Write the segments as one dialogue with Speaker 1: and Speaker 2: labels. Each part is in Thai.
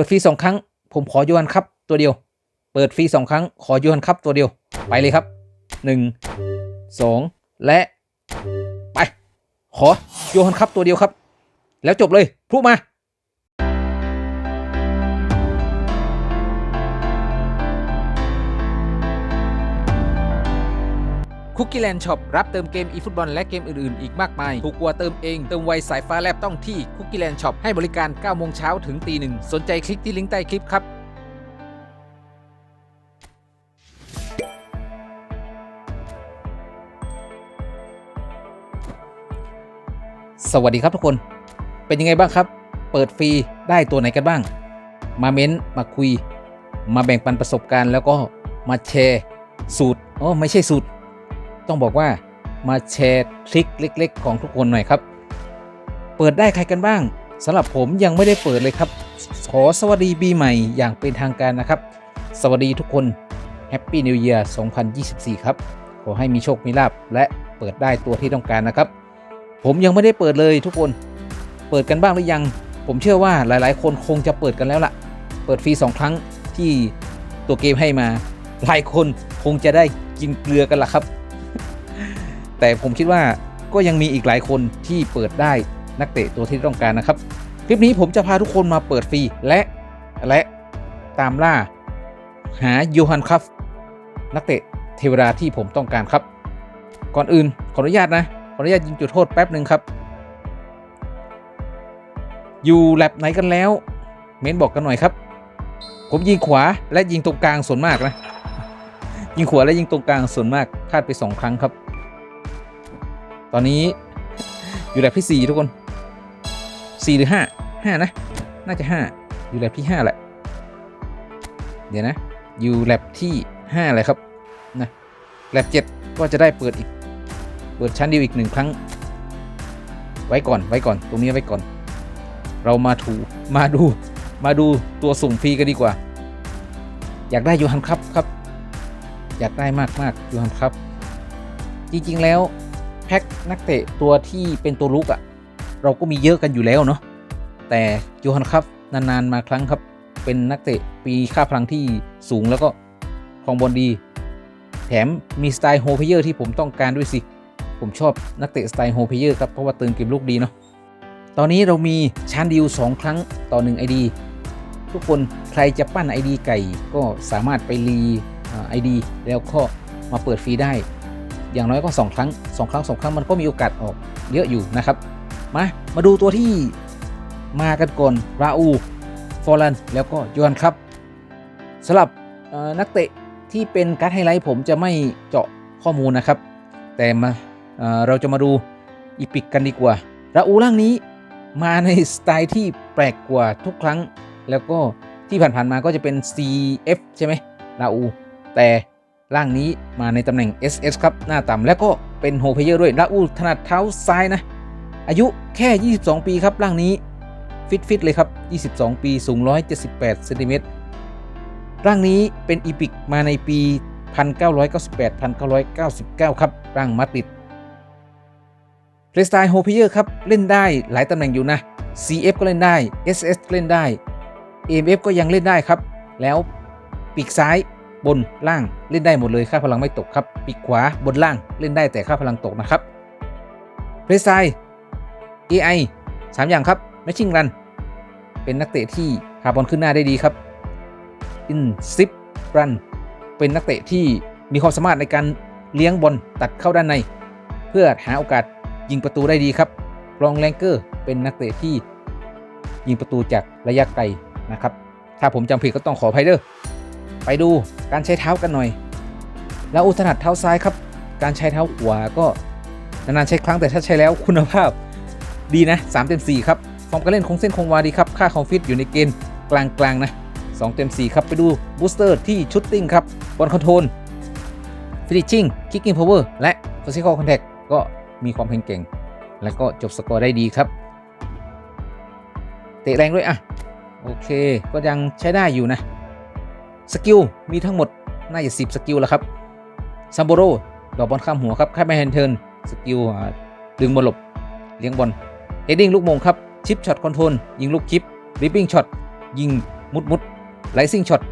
Speaker 1: ปิดฟรีสองครั้ง ผมขอโยนครับตัวเดียว เปิดฟรีสองครั้ง ขอโยนครับตัวเดียว ไปเลยครับหนึ่งสองและ ไป ขอโยนครับตัวเดียวครับ แล้วจบเลยพลุมา คุกกี้แลนด์ช็อปรับเติมเกมอีฟุตบอลและเกมอื่นๆ อีกมากมาย ถูกกว่าเติมเอง เติมไวสายฟ้าแลบต้องที่คุกกี้แลนด์ช็อปให้บริการ9โมงเช้าถึงตีหนึ่งสนใจคลิกที่ลิงก์ใต้คลิปครับสวัสดีครับทุกคน เป็นยังไงบ้างครับ เปิดฟรีได้ตัวไหนกันบ้าง มาเม้นต์มาคุย มาแบ่งปันประสบการณ์ แล้วก็มาแชร์สูตร อ๋อ ไม่ใช่สูตร ต้องบอกว่ามาแชร์ทริคเล็ก ๆ ของทุกคนหน่อยครับ เปิดได้ใครกันบ้างสำหรับผมยังไม่ได้เปิดเลยครับ ขอสวัสดีปีใหม่อย่างเป็นทางการนะครับ สวัสดีทุกคนแฮปปี้นิวเ a ียร์2024 ครับ ขอให้มีโชค มีลาบ และเปิดได้ตัวที่ต้องการนะครับ ผมยังไม่ได้เปิดเลยทุกคน เปิดกันบ้างหรือยัง ผมเชื่อว่าหลายๆ คนคงจะเปิดกันแล้วล่ะ เปิดฟรีสองครั้งที่ตัวเกมให้มา หลายคนคงจะได้กินเกลือกันละครับ แต่ผมคิดว่าก็ยังมีอีกหลายคนที่เปิดได้นักเตะตัวที่ต้องการนะครับ คลิปนี้ผมจะพาทุกคนมาเปิดฟรีและและตามล่า หาโยฮันคัฟนักเตะเทวดาที่ผมต้องการครับ ก่อนอื่นขออนุญาตนะ ขออนุญาตยิงจุดโทษแป๊บหนึ่งครับ อยู่แลบไหนกันแล้ว เม้นบอกกันหน่อยครับ ผมยิงขวาและยิงตรงกลางส่วนมากนะ ยิงขวาและยิงตรงกลางส่วนมากพลาดไปสองครั้งครับ ตอนนี้อยู่แลบที่สี่ทุกคนสี่หรือห้าห้านะ น่าจะห้าอยู่แลบที่ห้าแหละ เดี๋ยวนะ อยู่แลบที่ห้าเลยครับ นะแลบเจ็ดก็จะได้เปิดอีก เปิดชั้นเดียวอีกหนึ่งครั้ง ไว้ก่อน ไว้ก่อน ตรงนี้ไว้ก่อน เรามาถู มาดู มาดูตัวสุ่มฟรีกันดีกว่า อยากได้ยูฮันครับครับ อยากได้มากมากยูฮันครับ จริง ๆ แล้ว แพ็คนักเตะตัวที่เป็นตัวลุกอะ่ะ เราก็มีเยอะกันอยู่แล้วเนาะแต่ยูฮันครับนานๆมาครั้งครับ เป็นนักเตะปีค่าพลังที่สูงแล้วก็ครองบอลดี แถมมีสไตล์โฮเพเยอร์ที่ผมต้องการด้วยสิ ผมชอบนักเตะสไตล์โฮเพเยอร์ครับเพราะว่าเติมเกมลูกดีเนาะตอนนี้เรามีชานดิว 2 ครั้งต่อ 1 ID ทุกคนใครจะปั้น ID ไก่ก็สามารถไปรีไอดีแล้วก็มาเปิดฟรีได้ อย่างน้อยก็ 2 ครั้ง 2 ครั้ง 2 ครั้งมันก็มีโอกาสออกเยอะอยู่นะครับ มา มาดูตัวที่มากันก่อน ราอู ฟอรัน แล้วก็ยวนครับสำหรับนักเตะที่เป็นการไฮไลท์ผมจะไม่เจาะข้อมูลนะครับ แต่มาเเราจะมาดูอีพิกกันดีกว่า ราอูร่างนี้มาในสไตล์ที่แปลกกว่าทุกครั้ง แล้วก็ที่ผ่านๆมาก็จะเป็น CF ใช่ไหมราอู แต่ ร่างนี้มาในตำแหน่ง SS ครับ หน้าต่ำแล้วก็เป็นโฮเพเยอร์ด้วยราอูถนัดเท้าซ้ายนะ อายุแค่ 22 ปีครับ ร่างนี้ ฟิตฟิตเลยครับ 22 ปี สูง 178เซนติเมตรร่างนี้เป็นอีพิกมาในปี 1998 1999 ครับ ร่างมาดริดเรสไตล์โฮเพเยอร์ครับ เล่นได้หลายตำแหน่งอยู่นะ CF ก็เล่นได้ SS เล่นได้ AMF ก็ยังเล่นได้ครับ แล้วปีกซ้าย บนล่างเล่นได้หมดเลยค่าพลังไม่ตกครับ ปีกขวาบนล่างเล่นได้แต่ค่าพลังตกนะครับเรสไต AI 3 อย่างครับแมชชิ่งรัน เป็นนักเตะที่พาบอลขึ้นหน้าได้ดีครับอินซิปรัน เป็นนักเตะที่มีความสามารถในการเลี้ยงบอลตัดเข้าด้านใน เพื่อหาโอกาสยิงประตูได้ดีครับรองแรงเกอร์ เป็นนักเตะที่ยิงประตูจากระยะไกลนะครับ ถ้าผมจำผิดก็ต้องขออภัยเด้อ ไปดูการใช้เท้ากันหน่อยแล้วอุถนัดเท้าซ้ายครับ การใช้เท้าขวาก็นานๆใช้ครั้งแต่ถ้าใช้แล้วคุณภาพดีนะ3เต็ม4ครับฟอร์มการเล่นคงเส้นคงวาดีครับ ค่าคอมฟิตอยู่ในเกณฑ์กลางๆนะ2เต็ม4ครับ ไปดูบูสเตอร์ที่ชุดติ้งครับบอลคอนโทรลฟินิชชิ่งคิกกิ้งพาวเวอร์และฟิสิกอลคอนแทคก็มีความแข็งเก่ง และก็จบสกอร์ได้ดีครับ เตะแรงด้วยอะ โอเค ก็ยังใช้ได้อยู่นะ สกิลมีทั้งหมดน่าจะ 10 สกิลแล้วครับซัมโบโรดอกบอลข้ามหัวครับค่ายแมนแฮนเทิร์นสกิลดึงบอลหลบเลี้ยงบอลเฮดดิ้งลูกมงครับชิปช็อตคอนโทรลยิงลูกชิปริปปิ้งช็อตยิงมุดมุดไลซิ่งช็อต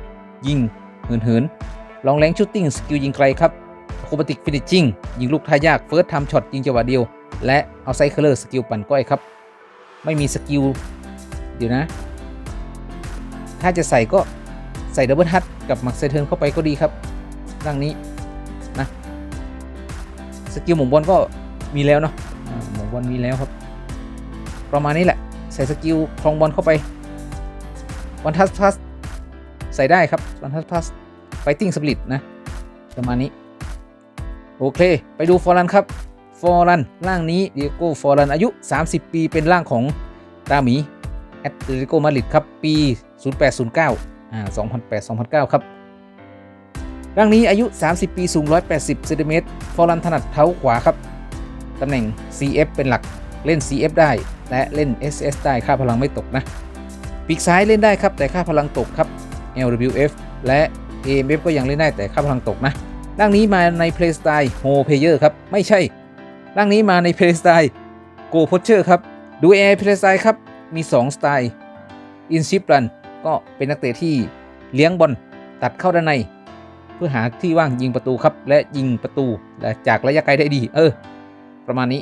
Speaker 1: ยิงเหินเหินลองแรงชูตติ้งสกิลยิงไกลครับโคบติกฟินิชชิ่งยิงลูกท่ายากเฟิร์สทำช็อตยิงจังหวะเดียว และเอาไซเคเลอร์สกิลปั่นก้อยครับ ไม่มีสกิลเดี๋ยวนะ ถ้าจะใส่ก็ ใส่ดับเบิลฮัตกับหมักเซเทิร์นเข้าไปก็ดีครับร่างนี้นะสกิลหมุนบอลก็มีแล้วเนาะหมุนบอลมีแล้วครับ ประมาณนี้แหละ ใส่สกิลคลองบอลเข้าไปวันทัสทัสใส่ได้ครับวันทัสทัสไฟติ้งสปริตนะประมาณนี้ โอเค ไปดูฟอร์รันครับฟอร์รันร่างนี้เดียโก้ฟอร์รันอายุ 30 ปีเป็นร่างของตาหมีแอตเลติโกมาดริดครับ ปี 0809 อ่า2008 2009 ครับร่างนี้อายุ 30 ปี สูง 180เซนติเมตรฟอร์รันถนัดเท้าขวาครับ ตำแหน่ง CF เป็นหลัก เล่น CF ได้ และเล่น SS ได้ ค่าพลังไม่ตกนะ ปีกซ้ายเล่นได้ครับ แต่ค่าพลังตกครับ LWF และ AMF ก็ยังเล่นได้แต่ค่าพลังตกนะ ร่างนี้มาใน Play Style h o Player ครับ ไม่ใช่ ร่างนี้มาใน Play Style Go Poacher ครับ ดู AI Play Style ครับ มี 2 สไตล์ In Ship Run ก็เป็นนักเตะที่เลี้ยงบอลตัดเข้าด้านใน เพื่อหาที่ว่างยิงประตูครับ และยิงประตูและจากระยะไกลได้ดี เออ ประมาณนี้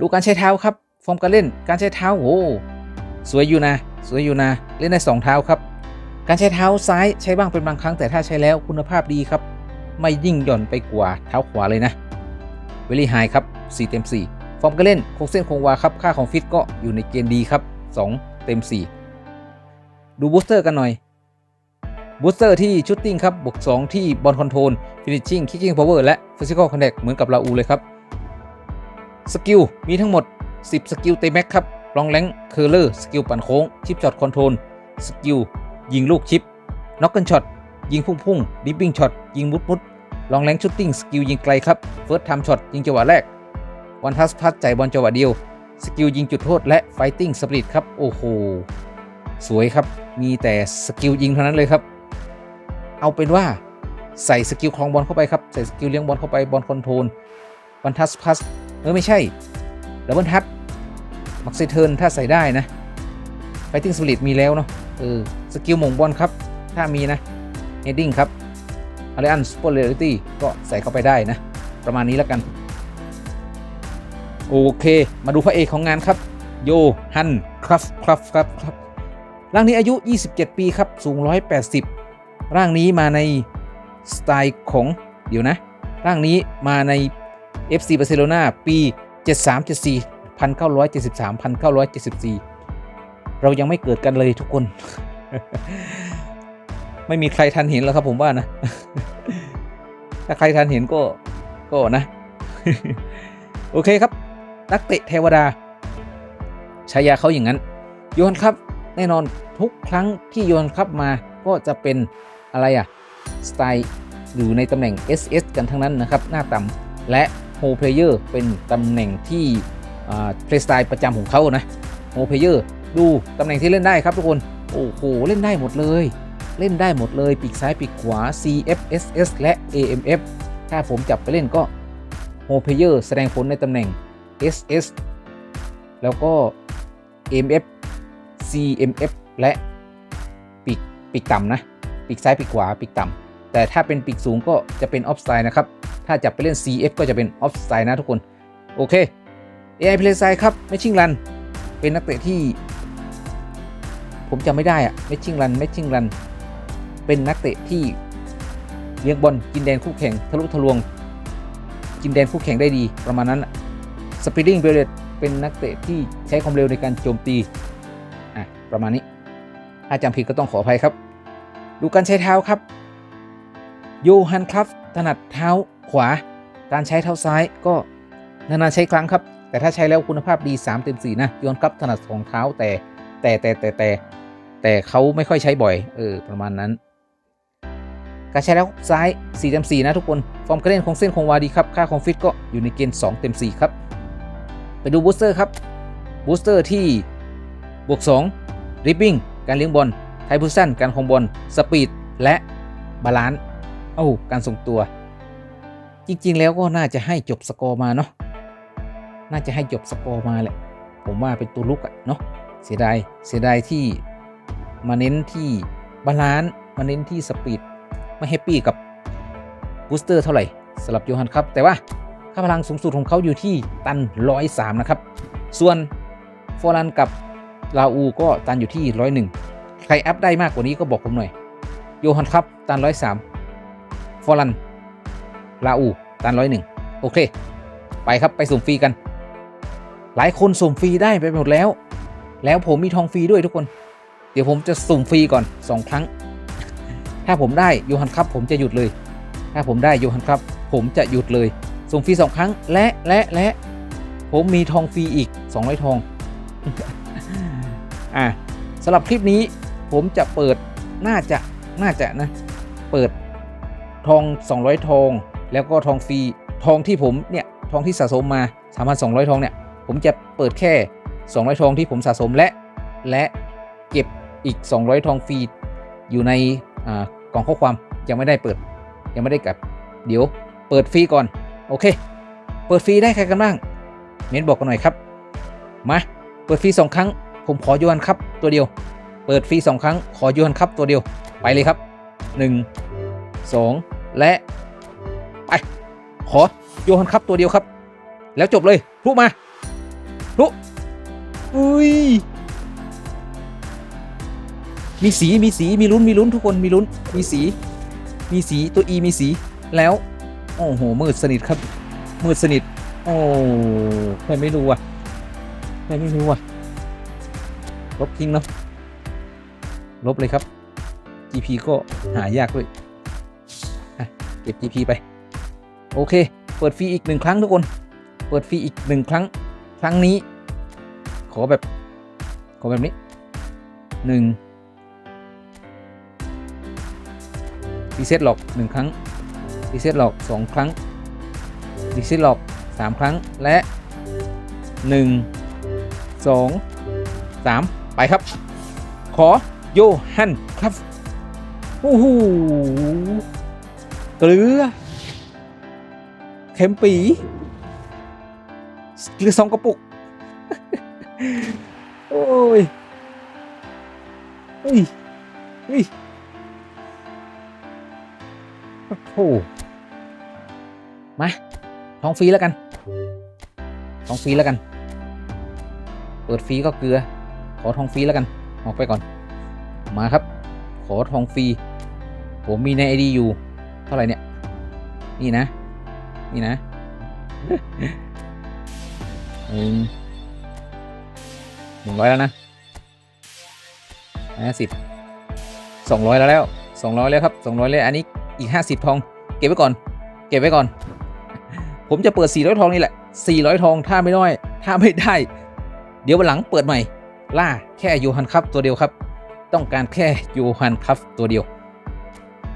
Speaker 1: ดูการใช้เท้าครับฟอร์มการเล่นการใช้เท้าโอ้สวยอยู่นะ สวยอยู่นะ เล่นได้สองเท้าครับ การใช้เท้าซ้ายใช้บ้างเป็นบางครั้งแต่ถ้าใช้แล้วคุณภาพดีครับ ไม่ยิ่งหย่อนไปกว่าเท้าขวาเลยนะ เวลี่ไฮครับ 4 เต็ม 4 ฟอร์มการเล่นโคงเส้นคงวาครับ ค่าของฟิตก็อยู่ในเกณฑ์ดีครับ 2 เต็ม 4 ดูบูสเตอร์กันหน่อยบูสเตอร์ที่ชุดติ้งครับบวก2ที่บอลคอนโทรลฟินิชชิ่งคิกกิ้งพาวเวอร์และฟิสิกอลคอนแทคเหมือนกับลาอูเลยครับ สกิล มีทั้งหมด 10 สกิลเตแม็กครับลองแรงเคอร์เลอร์ สกิลปั่นโค้ง ชิปช็อตคอนโทรลสกิล ยิงลูกชิปน็อกกันช็อตยิงพุ่งพุ่งดิปปิ้งช็อตยิงมุดมุดลองแรงชุตติ้งสกิลยิงไกลครับเฟิร์สไทม์ช็อตยิงจังหวะแรกวันทัสพัสจ่ายบอลจังหวะเดียว สกิลยิงจุดโทษและไฟติ้งสปริตครับโอ้โหสวยครับ มีแต่สกิลยิงเท่านั้นเลยครับ เอาเป็นว่าใส่สกิลคลองบอลเข้าไปครับ ใส่สกิลเลี้ยงบอลเข้าไปบอลคอนโทรลวันทัสพัสเออไม่ใช่ดับเบิลทัสมักเซเทิร์นถ้าใส่ได้นะไฟติ้งสปริตมีแล้วเนาะเออสกิลหม่งบอลครับ ถ้ามีนะเฮดดิ้งครับอาริอันสปอร์เรลิตี้ก็ใส่เข้าไปได้นะ ประมาณนี้แล้วกัน โอเค มาดูพระเอกของงานครับ โยฮันครับครับครับครับ ร่างนี้อายุ 27 ปีครับ สูง 180 ร่างนี้มาในสไตล์ของ เดี๋ยวนะ ร่างนี้มาใน FC บาร์เซโลนาปี 73 74 1973 1974 เรายังไม่เกิดกันเลยทุกคน ไม่มีใครทันเห็นแล้วครับผมว่านะ ถ้าใครทันเห็นก็ก็นะ โอเคครับ นักเตะเทวดาฉายาเขาอย่างนั้นโยนครับ แน่นอนทุกครั้งที่โยนครับมาก็จะเป็นอะไรอะสไตล์อยู่ในตำแหน่ง SS กันทั้งนั้นนะครับ หน้าต่ำและโฮเพลเยอร์เป็นตำแหน่งที่เพลย์สไตล์ประจำของเขานะโฮเพลเยอร์ดูตำแหน่งที่เล่นได้ครับทุกคน โอ้โห เล่นได้หมดเลย เล่นได้หมดเลยปีกซ้ายปีกขวา CFSS และ AMF ถ้าผมจับไปเล่นก็โฮเพลเยอร์แสดงผลในตำแหน่ง SS แล้วก็ AMF CMF และปีกปีกต่ำนะปีกซ้ายปีกขวาปีกต่ำแต่ถ้าเป็นปีกสูงก็จะเป็นออฟไซด์นะครับ ถ้าจับไปเล่น CF ก็จะเป็นออฟไซด์นะทุกคน โอเค AI Play Side ครับไม่ชิงรันเป็นนักเตะที่ ผมจำไม่ได้อะไม่ชิงรันไม่ชิงรันเป็นนักเตะที่เลี้ยงบอลกินแดนคู่แข่งทะลุทะลวง กินแดนคู่แข่งได้ดีประมาณนั้นสปีดดิ้งเบลเลตเป็นนักเตะที่ใช้ความเร็วในการโจมตี ประมาณนี้ ถ้าจำผิดก็ต้องขออภัยครับ ดูการใช้เท้าครับ โยฮันครับถนัดเท้าขวา การใช้เท้าซ้ายก็นานๆใช้ครั้งครับ แต่ถ้าใช้แล้วคุณภาพดี3เต็ม4นะโยนครับถนัดสองเท้าแต่แต่แต่แต่แต่แต่เขาไม่ค่อยใช้บ่อย เออ ประมาณนั้น การใช้แล้วซ้าย4เต็ม4นะทุกคน ฟอร์มการเล่นของเส้นคงวาดีครับ ค่าของฟิตก็อยู่ในเกณฑ์2เต็ม4ครับ ไปดูบูสเตอร์ครับ บูสเตอร์ที่บวก 2 ริบบิ้งการเลี้ยงบอลไทพุสันการคงบอลสปีดและบาลานซ์เอ้าการส่งตัว จริง ๆ แล้วก็น่าจะให้จบสกอร์มาเนาะน่าจะให้จบสกอร์มาแหละ ผมว่าเป็นตัวลุกอะเนาะเสียดายเสียดายที่มาเน้นที่บาลานซ์มาเน้นที่สปีดไม่แฮปปี้กับบูสเตอร์เท่าไหร่สำหรับโยฮันครับ แต่ว่าค่าพลังสูงสุดของเขาอยู่ที่ตัน 103 นะครับ ส่วนฟอรันกับ ลาอูก็ตันอยู่ที่101ใครอัพได้มากกว่านี้ก็บอกผมหน่อย โยฮันครับตัน103ฟอรัน ลาอู ตัน101โอเค ไปครับไปสุ่มฟรีกัน หลายคนสุ่มฟรีได้ไปหมดแล้ว แล้วผมมีทองฟรีด้วยทุกคน เดี๋ยวผมจะสุ่มฟรีก่อน 2 ครั้ง ถ้าผมได้โยฮันครับผมจะหยุดเลย ถ้าผมได้โยฮันครับผมจะหยุดเลยสุ่มฟรี2ครั้งและและและผมมีทองฟรีอีก 200 ทอง อะสำหรับคลิปนี้ผมจะเปิดน่าจะน่าจะนะ เปิดทอง 200 ทอง แล้วก็ทองฟรีทองที่ผมเนี่ยทองที่สะสมมา 3,200 ทองเนี่ย ผมจะเปิดแค่ 200 ทองที่ผมสะสมและ และเก็บอีก 200 ทองฟรีอยู่ในกล่องข้อความยังไม่ได้เปิดยังไม่ได้กัดเดี๋ยวเปิดฟรีก่อน โอเค เปิดฟรีได้ใครกันบ้าง เม้นบอกกันหน่อยครับ มา เปิดฟรีสองครั้ง ผมขอโยนครับตัวเดียว เปิดฟรีสองครั้งขอโยนครับตัวเดียวไปเลยครับ 1 2 และ ไป ขอโยนครับตัวเดียวครับ แล้วจบเลยพลุมาพลุอุ้ยมีสีมีสีมีลุ้นมีลุ้นทุกคนมีลุ้นมีสี มีสีตัว E มีสีแล้วโอ้โหมืดสนิทครับมืดสนิท โอ้ใครไม่รู้อะใครไม่รู้อะ ลบทิ้งเนาะลบเลยครับ GP ก็หายากด้วยเก็บ GP ไป โอเค เปิดฟรีอีกหนึ่งครั้งทุกคน เปิดฟรีอีกหนึ่งครั้ง ครั้งนี้ ขอแบบ ขอแบบนี้หนึ่งรีเซ็ตหลอกหนึ่งครั้งรีเซ็ตหลอกสองครั้งรีเซ็ตหลอกสามครั้งและหนึ่งสองสาม ไปครับ ขอโยฮันครับโอ้โหเกลือเข็มปีเกลือสองกระปุก โอ้ยเฮ้ยเฮ้ยโอ้โหมาท้องฟรีแล้วกันท้องฟรีแล้วกัน เปิดฟรีก็เกลือ ขอทองฟรีแล้วกัน ออกไปก่อน มาครับ ขอทองฟรี ผมมีในไอดีอยู่ เท่าไหร่เนี่ย นี่นะ นี่นะหนึ่งหนึ่งร้อยแล้วนะห้าสิบสองร้อยแล้วแล้วสองร้อยแล้วครับสองร้อยเลยอันนี้อีกห้าสิบทอง เก็บไว้ก่อน เก็บไว้ก่อน ผมจะเปิดสี่ร้อยทองนี่แหละสี่ร้อยทองถ้าไม่น้อย ถ้าไม่ได้ เดี๋ยววันหลังเปิดใหม่ ล่าแค่ยูฮันคัพตัวเดียวครับ ต้องการแค่ยูฮันคัพตัวเดียว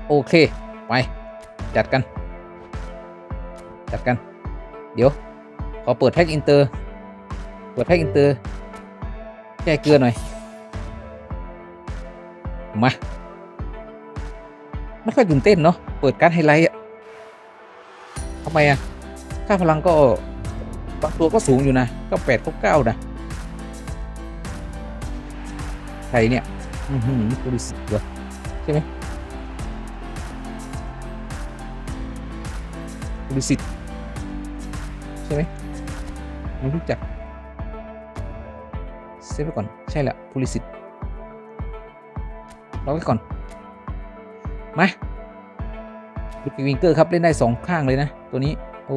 Speaker 1: โอเค ไป จัดกัน จัดกัน เดี๋ยว ขอเปิดแพ็กอินเตอร์ เปิดแพ็กอินเตอร์ แก้เกลือหน่อย มา ไม่ค่อยตื่นเต้นเนาะ เปิดการไฮไลท์อะทำไมอะค่าพลังก็บางตัวก็สูงอยู่นะ ก็แปดก็เก้านะ รเนี่ย อือหือโพลิสิตเหรอใช่ไหมโพลิสิตใช่ไหมไม่รู้จักเซฟไว้ก่อน ใช่แหละโพลิสิตรอไว้ก่อน มาลูกวิงเกอร์ครับ เล่นได้สองข้างเลยนะ ตัวนี้ โอ้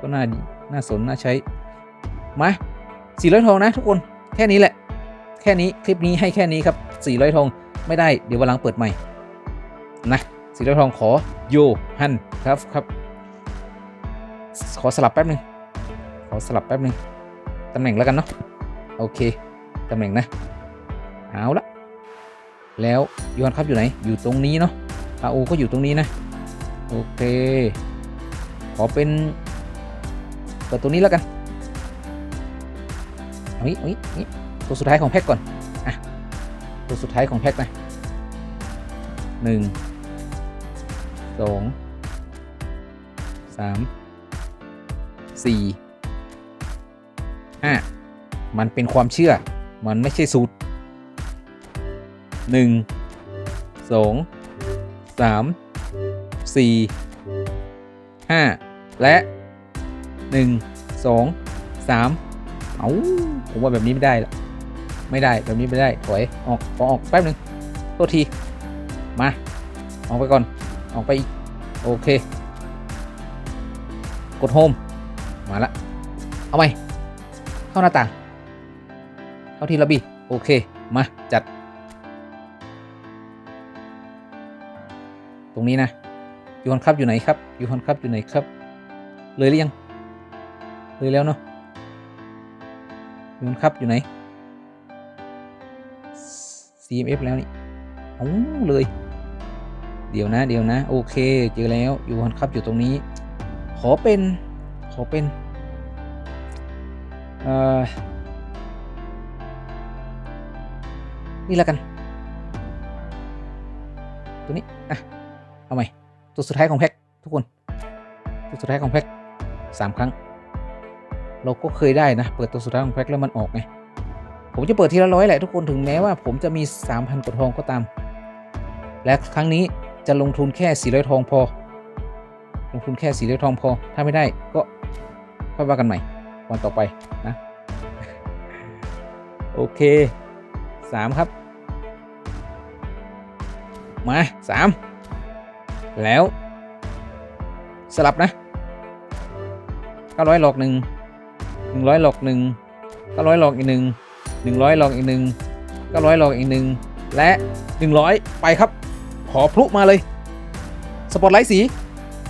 Speaker 1: ก็น่าดี น่าสน น่าใช้ มาสี่ร้อยทองนะทุกคน แค่นี้แหละ แค่นี้คลิปนี้ให้แค่นี้ครับ400ทองไม่ได้เดี๋ยววันหลังเปิดใหม่นะ400ทองขอโยฮันครับครับ ขอสลับแป๊บหนึ่งขอสลับแป๊บหนึ่งตำแหน่งแล้วกันเนาะโอเคตำแหน่งนะเอาละแล้วโยฮันครับอยู่ไหนอยู่ตรงนี้เนาะอาโอก็อยู่ตรงนี้นะโอเคขอเป็นเปิดตัวนี้แล้วกันเอางี้เอางี้เอางี้ ตัวสุดท้ายของแพ็กก่อนอะตัวสุดท้ายของแพ็กนะหนึ่งสองสามสี่ห้ามันเป็นความเชื่อ มันไม่ใช่สูตรหนึ่งสองสามสี่ห้าและหนึ่งสองสามเอาผมว่าแบบนี้ไม่ได้ละ ไม่ได้แบบนี้ไม่ได้ถอยออกขอออกแป๊บหนึ่งโทษทีมาออกไปก่อนออกไปอีกโอเค กดโฮมมาละเอาไหมเข้าหน้าต่างเข้าที่ระบีโอเคมาจัด ตรงนี้นะยูฮอนครับอยู่ไหนครับยูฮอนครับอยู่ไหนครับ เลยหรือยังเลยแล้วเนาะยูฮอนครับอยู่ไหน CMF แล้วนี่โอ้เลย เดี๋ยวนะ เดี๋ยวนะ โอเค เจอแล้วยูฮอนครับอยู่ตรงนี้ ขอเป็น ขอเป็นเอ่อนี่ล้วกัน ตัวนี้ อะ เอาใหม่ ตัวสุดท้ายของแพ็คทุกคน ตัวสุดท้ายของแพ็คสามครั้ง เราก็เคยได้นะ เปิดตัวสุดท้ายของแพ็คแล้วมันออกไง ผมจะเปิดทีละร้อยแหละทุกคนถึงแม้ว่าผมจะมี 3,000กว่าทองก็ตาม และครั้งนี้จะลงทุนแค่400ทองพอ ลงทุนแค่400ทองพอ ถ้าไม่ได้ก็ค่อยว่ากันใหม่วันต่อไปนะ โอเค 3 ครับ มา 3 แล้ว สลับนะ 900หลอกหนึ่ง100หลอกหนึ่ง900หลอกอีกหนึ่ง 100 ลอกอีกหนึ่ง900หลอกอีกหนึ่งและ 100 ไปครับ ขอพลุมาเลย สปอตไลท์สี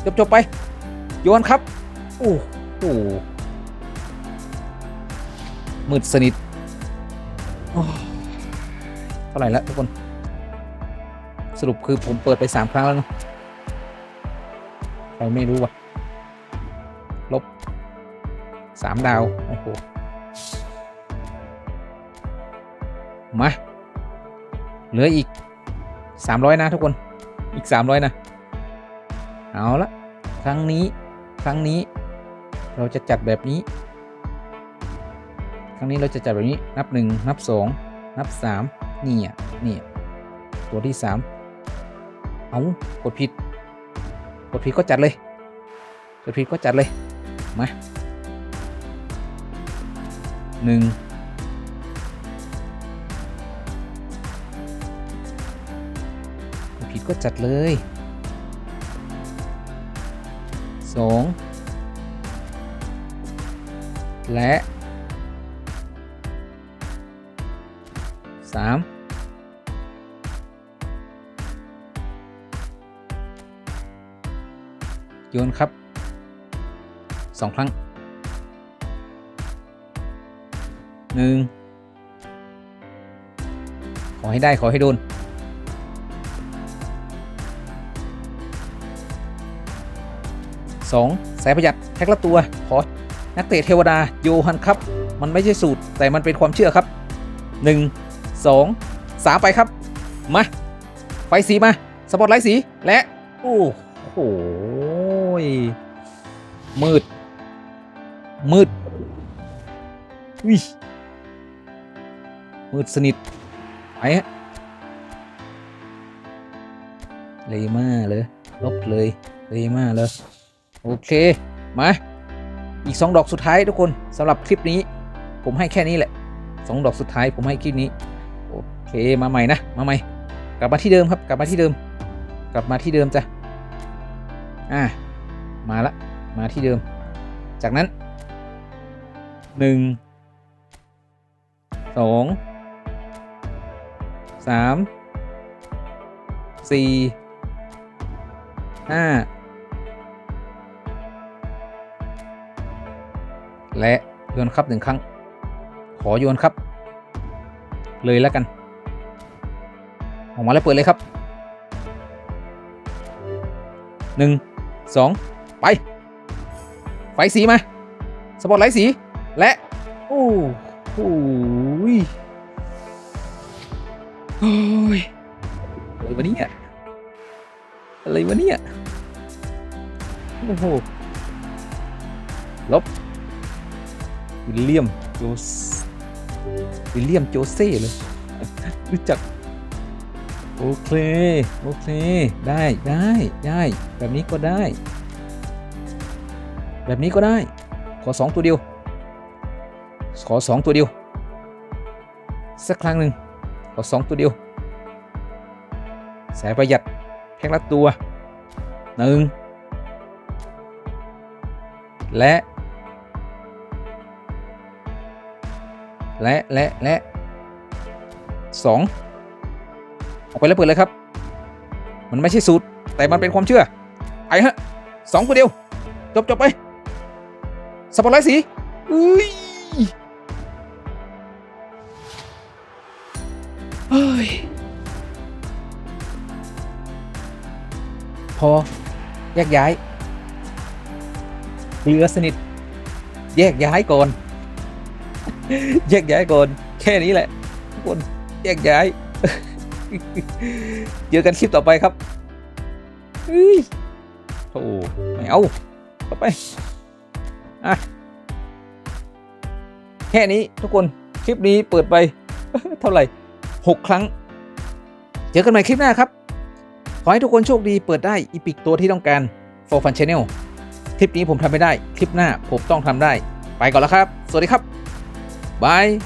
Speaker 1: จบจบๆไป โยนครับ โอ้โหมืดสนิทเท่าไหร่แล้วทุกคน สรุปคือผมเปิดไป 3 ครั้งแล้วเนะใครไม่รู้ว่ะลบ 3 ดาว โอ้โห มา เหลืออีก 300 นะทุกคน อีก 300 นะ เอาละ ครั้งนี้ ครั้งนี้ เราจะจัดแบบนี้ ครั้งนี้เราจะจัดแบบนี้ นับ 1 นับ 2 นับ 3 นี่อะ นี่ ตัวที่ 3 เอากดผิด กดผิดก็จัดเลย กดผิดก็จัดเลย มา 1 ก็จัดเลยสองและสามโยนครับสองครั้งหนึ่งขอให้ได้ขอให้โดน 2 สายประหยัดแท็กละตัว ขอ นักเตะเทวดาโยฮันครับ มันไม่ใช่สูตร แต่มันเป็นความเชื่อครับ 1 2 3 ไปครับ มา ไฟสีมา สปอตไลท์สี และ โอ้โหมืด มืดวิมืดสนิทไปฮะเลยมาเลย ลบเลย เลยมาเลย โอเค มา อีก 2 ดอกสุดท้ายทุกคนสำหรับคลิปนี้ ผมให้แค่นี้แหละ 2 ดอกสุดท้ายผมให้คลิปนี้ โอเค มาใหม่นะ มาใหม่ กลับมาที่เดิมครับ กลับมาที่เดิม กลับมาที่เดิมจ้ะ อ่า มาละ มาที่เดิม จากนั้น 1 2 3 4 5 และโยนครับหนึ่งครั้ง ขอโยนครับ เลยแล้วกัน ออกมาแล้วเปิดเลยครับหนึ่งสองไป ไฟสีมา สปอตไลท์สี และ โอ้โหยโอ้ยอะไรวะเนี่ยอะไรวะเนี่ยโอ้โหลบ วิลเลียมโจสวิลเลียมโจเซ่เลย รู้จัก โอเค โอเค ได้ได้ได้ แบบนี้ก็ได้ แบบนี้ก็ได้ ขอสองตัวเดียว ขอสองตัวเดียว สักครั้งหนึ่งขอสองตัวเดียว สายประหยัดแพ็คละตัวหนึ่งและ และและและสองออกไปแล้วเปิดเลยครับ มันไม่ใช่สูตร แต่มันเป็นความเชื่อ ไปฮะสองตัวเดียว จบจบไปสปอตไลท์สีอุ้ยเฮ้ย พอ แยกย้ายเหลือสนิท แยกย้ายก่อน แยกย้ายก่อน แค่นี้แหละทุกคนแยกย้าย เจอกันคลิปต่อไปครับเฮ้ยโอ้ไม่เอาต่อไปอะแค่นี้ทุกคนคลิปนี้เปิดไป เท่าไหร่หกครั้ง เจอกันใหม่คลิปหน้าครับ ขอให้ทุกคนโชคดีเปิดได้อีพิกตัวที่ต้องการ for fun channel คลิปนี้ผมทำไม่ได้ คลิปหน้าผมต้องทำได้ ไปก่อนแล้วครับ สวัสดีครับ Bye!